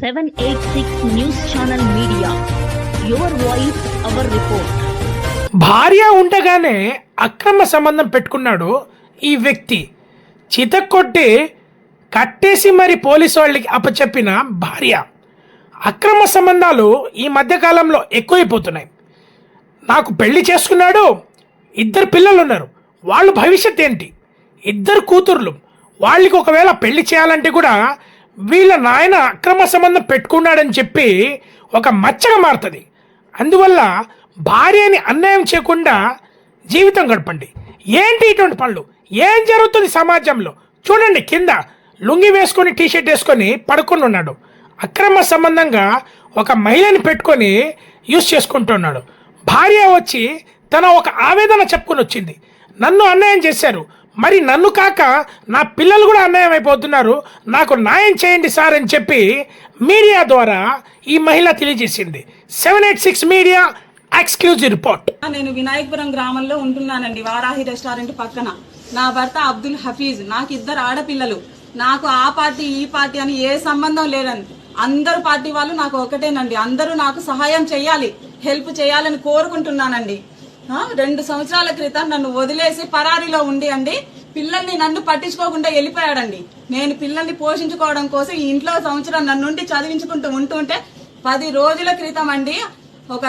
786 news channel media your voice our report భార్య ఉండగానే అక్రమ సంబంధం పెట్టుకున్నాడు ఈ వ్యక్తి. చితక్కొట్టి కట్టేసి మరి పోలీసు వాళ్ళకి అప్పచెప్పిన భార్య. అక్రమ సంబంధాలు ఈ మధ్యకాలంలో ఎక్కువైపోతున్నాయి. నాకు పెళ్ళి చేసుకున్నాడు ఇద్దరు పిల్లలు ఉన్నారు. వాళ్ళు భవిష్యత్ ఏంటి? ఇద్దరు కూతుర్లు. వాళ్ళకి ఒకవేళ పెళ్ళి చేయాలంటే కూడా వీళ్ళ నాయన అక్రమ సంబంధం పెట్టుకున్నాడని చెప్పి ఒక మచ్చగా మారుతుంది. అందువల్ల భార్యని అన్యాయం చేయకుండా జీవితం గడపండి. ఏంటి ఇటువంటి పనులు? ఏం జరుగుతుంది సమాజంలో? చూడండి కింద లుంగి వేసుకొని టీషర్ట్ వేసుకొని పడుకొని ఉన్నాడు. అక్రమ సంబంధంగా ఒక మహిళని పెట్టుకొని యూస్ చేసుకుంటున్నాడు భార్య వచ్చి తన ఒక ఆవేదన చెప్పుకొని వచ్చింది. నన్ను అన్యాయం చేశారు. మరి నన్ను కాక నా పిల్లలు కూడా అన్యాయం అయిపోతున్నారు. నాకు న్యాయం చేయండి సార్ అని చెప్పి మీడియా ద్వారా ఈ మహిళ తెలియజేసింది. Seven eight six media exclusive report. నేను వినాయకపురం గ్రామంలో ఉంటున్నానండి వారాహి రెస్టారెంట్ పక్కన. నా భర్త అబ్దుల్ హఫీజ్ నాకు ఇద్దరు ఆడపిల్లలు. నాకు ఆ పార్టీ ఈ పార్టీ అని ఏ సంబంధం లేదండి. అందరు పార్టీ వాళ్ళు నాకు ఒకటేనండి. అందరూ నాకు సహాయం చేయాలి హెల్ప్ చేయాలని కోరుకుంటున్నానండి. రెండు సంవత్సరాల క్రితం నన్ను వదిలేసి పరారీలో ఉండి అండి పిల్లల్ని నన్ను పట్టించుకోకుండా వెళ్ళిపోయాడండి. నేను పిల్లల్ని పోషించుకోవడం కోసం ఈ ఇంట్లో సంవత్సరం నన్నుండి చదివించుకుంటూ ఉంటుంటే పది రోజుల క్రితం అండి ఒక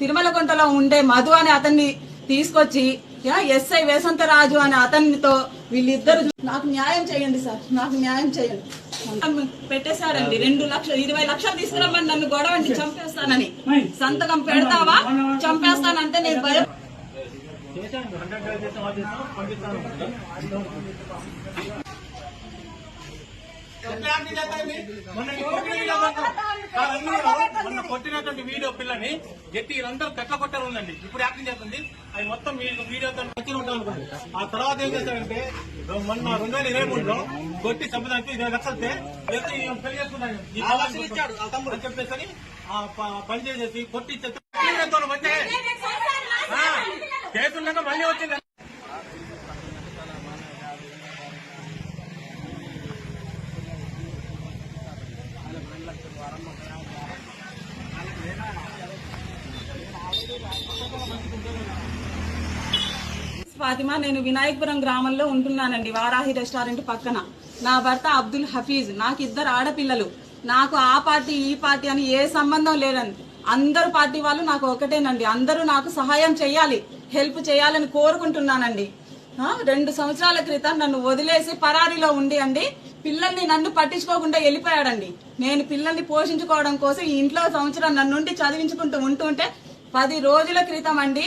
తిరుమల కొంటలో ఉండే మధు అనే అతన్ని తీసుకొచ్చి యా, ఎస్ఐ వేసంతరాజు అనే అతనితో వీళ్ళిద్దరు నాకు న్యాయం చేయండి సార్ నాకు న్యాయం చేయండి. పెట్టేశాడండి రెండు లక్షలు ఇరవై లక్షలు తీసుకురమ్మని నన్ను గొడవండి చంపేస్తానని. సంతకం పెడతావా? చంపేస్తానంటే నేను భయం. మొన్న ఈ చేస్తారండి మొన్న మొన్న కొట్టినటువంటి వీడియో పిల్లని గట్టి వీళ్ళందరూ కట్ల కొట్టారు ఉందండి ఇప్పుడు యాక్టింగ్ చేస్తుంది అది మొత్తం మీకు వీడియోతో మంచిగా ఉంటాం ఆ తర్వాత ఏం చేస్తారంటే మొన్న రెండు వేల ఇరవై మూడులో కొట్టి చంపడానికి ఇరవై లక్షలతే పెళ్ళి చేసుకున్నాను ఇచ్చాడు తమ్ముడు అని చెప్పేసి ఆ ప- పని చేసేసి కొట్టి చెత్త వచ్చే మళ్ళీ వచ్చింది ఫాతిమా నేను వినాయకపురం గ్రామంలో ఉంటున్నానండి వారాహి రెస్టారెంట్ పక్కన. నా భర్త అబ్దుల్ హఫీజ్ నాకు ఇద్దరు ఆడపిల్లలు. నాకు ఆ పార్టీ ఈ పార్టీ అని ఏ సంబంధం లేదండి. అందరు పార్టీ వాళ్ళు నాకు ఒకటేనండి. అందరూ నాకు సహాయం చేయాలి హెల్ప్ చేయాలని కోరుకుంటున్నానండి. రెండు సంవత్సరాల క్రితం నన్ను వదిలేసి పరారీలో ఉండి అండి పిల్లల్ని నన్ను పట్టించుకోకుండా వెళ్ళిపోయాడండి. నేను పిల్లల్ని పోషించుకోవడం కోసం ఈ ఇంట్లో సంవత్సరం నన్నుండి చదివించుకుంటూ ఉంటుంటే పది రోజుల క్రితం అండి